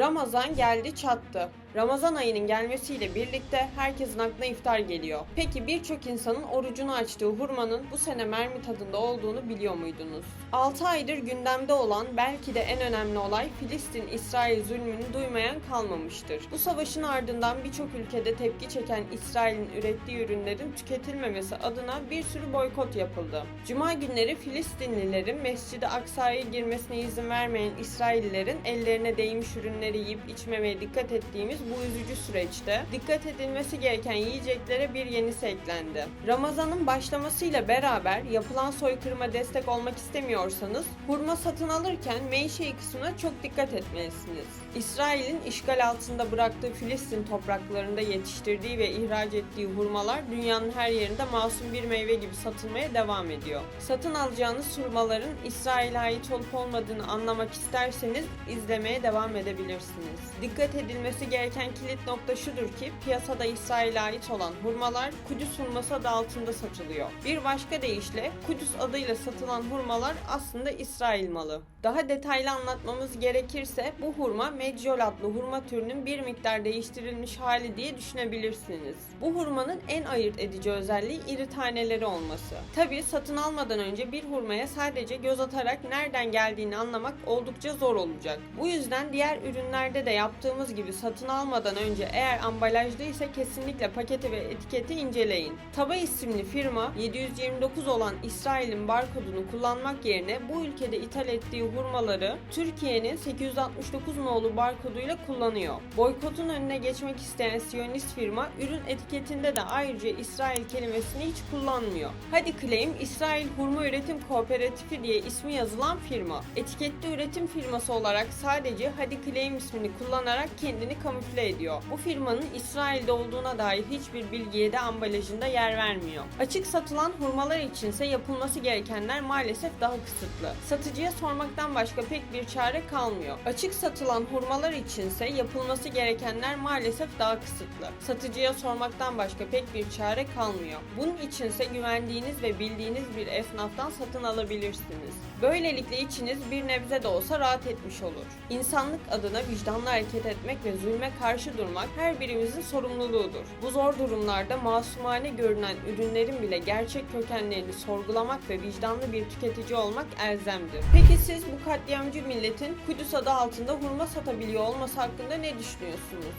Ramazan geldi çattı. Ramazan ayının gelmesiyle birlikte herkesin aklına iftar geliyor. Peki birçok insanın orucunu açtığı hurmanın bu sene mermi tadında olduğunu biliyor muydunuz? 6 aydır gündemde olan belki de en önemli olay Filistin-İsrail zulmünü duymayan kalmamıştır. Bu savaşın ardından birçok ülkede tepki çeken İsrail'in ürettiği ürünlerin tüketilmemesi adına bir sürü boykot yapıldı. Cuma günleri Filistinlilerin Mescid-i Aksa'ya girmesine izin vermeyen İsraillilerin ellerine değmiş ürünleri yiyip içmemeye dikkat ettiğimiz bu üzücü süreçte dikkat edilmesi gereken yiyeceklere bir yenisi eklendi. Ramazan'ın başlamasıyla beraber yapılan soykırıma destek olmak istemiyorsanız hurma satın alırken menşei kısmına çok dikkat etmelisiniz. İsrail'in işgal altında bıraktığı Filistin topraklarında yetiştirdiği ve ihraç ettiği hurmalar dünyanın her yerinde masum bir meyve gibi satılmaya devam ediyor. Satın alacağınız hurmaların İsrail'e ait olup olmadığını anlamak isterseniz izlemeye devam edebilirsiniz. Dikkat edilmesi gereken kilit nokta şudur ki piyasada İsrail'e ait olan hurmalar Kudüs hurması adı altında satılıyor. Bir başka deyişle Kudüs adıyla satılan hurmalar aslında İsrail malı. Daha detaylı anlatmamız gerekirse bu hurma Medjol adlı hurma türünün bir miktar değiştirilmiş hali diye düşünebilirsiniz. Bu hurmanın en ayırt edici özelliği iri taneleri olması. Tabi satın almadan önce bir hurmaya sadece göz atarak nereden geldiğini anlamak oldukça zor olacak. Bu yüzden diğer ürünlerde de yaptığımız gibi satın almadan önce eğer ambalajlıysa kesinlikle paketi ve etiketi inceleyin. Taba isimli firma 729 olan İsrail'in barkodunu kullanmak yerine bu ülkede ithal ettiği hurmaları Türkiye'nin 869 nolu barkoduyla kullanıyor. Boykotun önüne geçmek isteyen Siyonist firma ürün etiketinde de ayrıca İsrail kelimesini hiç kullanmıyor. Hadi Claim İsrail Hurma Üretim Kooperatifi diye ismi yazılan firma. Etiketli üretim firması olarak sadece Hadi Claim ismini kullanarak kendini kamufle ediyor. Bu firmanın İsrail'de olduğuna dair hiçbir bilgiye de ambalajında yer vermiyor. Açık satılan hurmalar içinse yapılması gerekenler maalesef daha kısıtlı. Satıcıya sormaktan başka pek bir çare kalmıyor. Açık satılan hurmalar içinse yapılması gerekenler maalesef daha kısıtlı. Satıcıya sormaktan başka pek bir çare kalmıyor. Bunun içinse güvendiğiniz ve bildiğiniz bir esnaftan satın alabilirsiniz. Böylelikle içiniz bir nebze de olsa rahat etmiş olur. İnsanlık adına vicdanlı hareket etmek ve zulme karşı durmak her birimizin sorumluluğudur. Bu zor durumlarda masumane görünen ürünlerin bile gerçek kökenlerini sorgulamak ve vicdanlı bir tüketici olmak elzemdir. Peki siz bu katliamcı milletin Kudüs adı altında hurma satabiliyor olması hakkında ne düşünüyorsunuz?